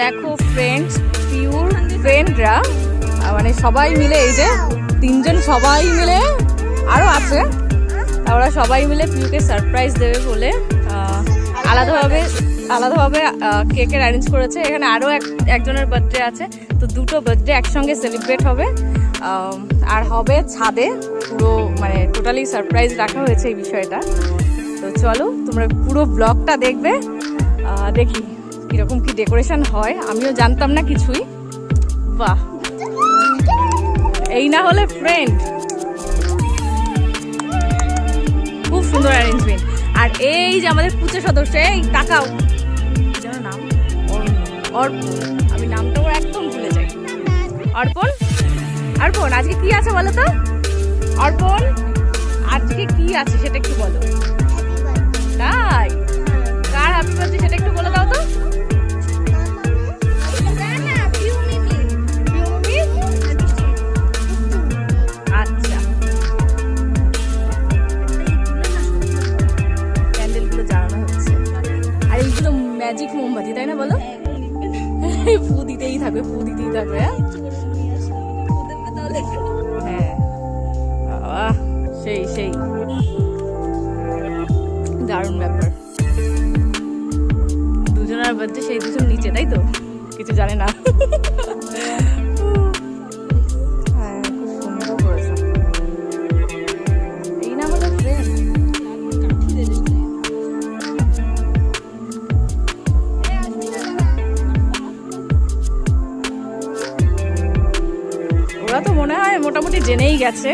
দেখো friends pure ফ্রেন্ডরা মানে সবাই মিলে এই যে তিনজন সবাই মিলে আরও আছে। ওরা সবাই মিলে পিউকে সারপ্রাইজ দেবে বলে আলাদাভাবে আলাদাভাবে কেকের অ্যারেঞ্জ করেছে। এখানে আরও এক, একজনের বার্থডে আছে। তো দুটো বার্থডে একসঙ্গে সেলিব্রেট হবে। আর হবে ছাদে। পুরো মানে টোটালি সারপ্রাইজ রাখা হয়েছে এই বিষয়টা। তো চলো, তোমরা পুরো ব্লগটা দেখবে। দেখি। কীরকম কি ডেকোরেশন হয়, আমিও জানতাম না কিছুই। বাহ। এই না হলে ফ্রেন্ড খুব সুন্দর অ্যারেঞ্জমেন্ট আর এই যে আমাদের পুজো সদস্য, এই টাকাও যেন নাম? আমি নামটা ওর একদম ভুলে যাই। অর্পণ? অর্পণ, আজকে কি আছে বলো তো? অর্পণ, আজকে কি আছে সেটা একটু বলো। মোমবাতি তাই না বলো? ফু দিতেই থাকবে, ফু দিতেই থাকবে হ্যাঁ? হ্যাঁ। সেই সেই। দারুণ ব্যাপার। দুজনের বাচ্চা সেই দুজন নিচে, তাই তো? কিছু জানে না। মনে হয় মোটামুটি জেনেই গেছে।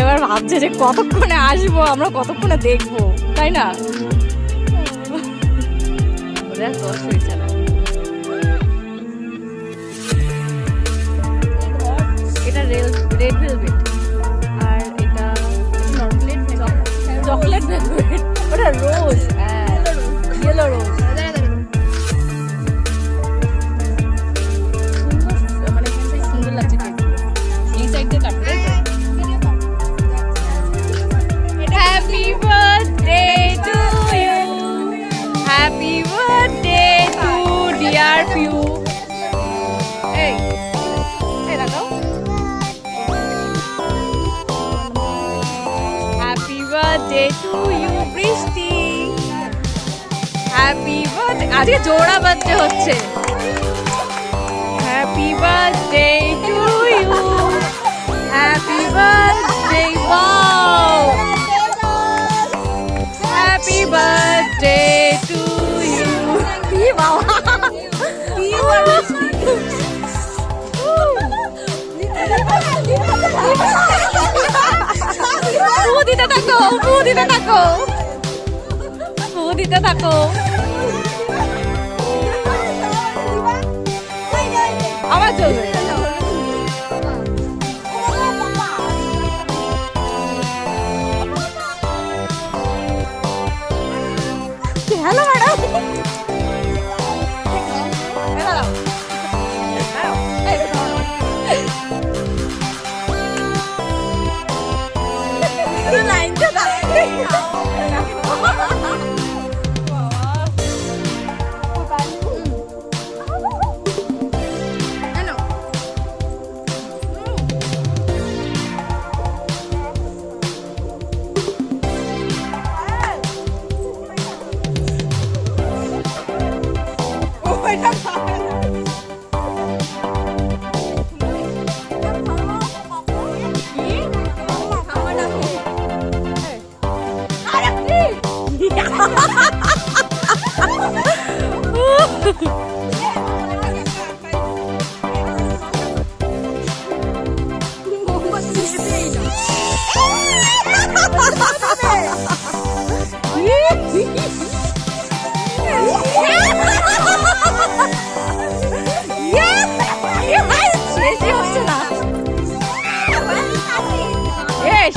এবার ভাবছে যে কতক্ষণে আসব, আমরা কতক্ষণে দেখব, তাই না? এটা rail red velvet happy birthday to dear Piu এই এই লাগাও happy birthday to you Brishti happy birthday আজকে জোড়া বার্থডে হচ্ছে। হ্যাপি বার্থডে টু ফু দিতে থাকো। ফু দিতে থাকো। আমার চলবে।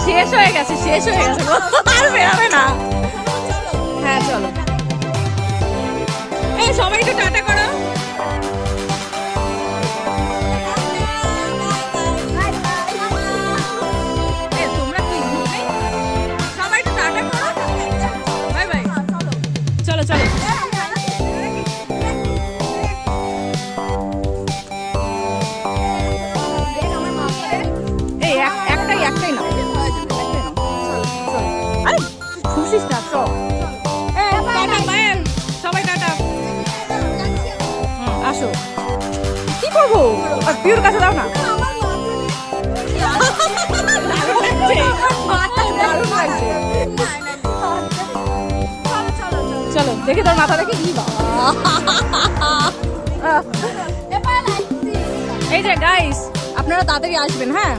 শেষ হয়ে গেছে শেষ হয়ে গেছে গো। আর বেরাবে না হ্যাঁ চলো এই সবাই একটু টাটা করব আর পিওর কাছে দাও না। চলো দেখে তোর মাথা দেখে কি এই যে গাইস আপনারা তাড়াতাড়ি আসবেন হ্যাঁ?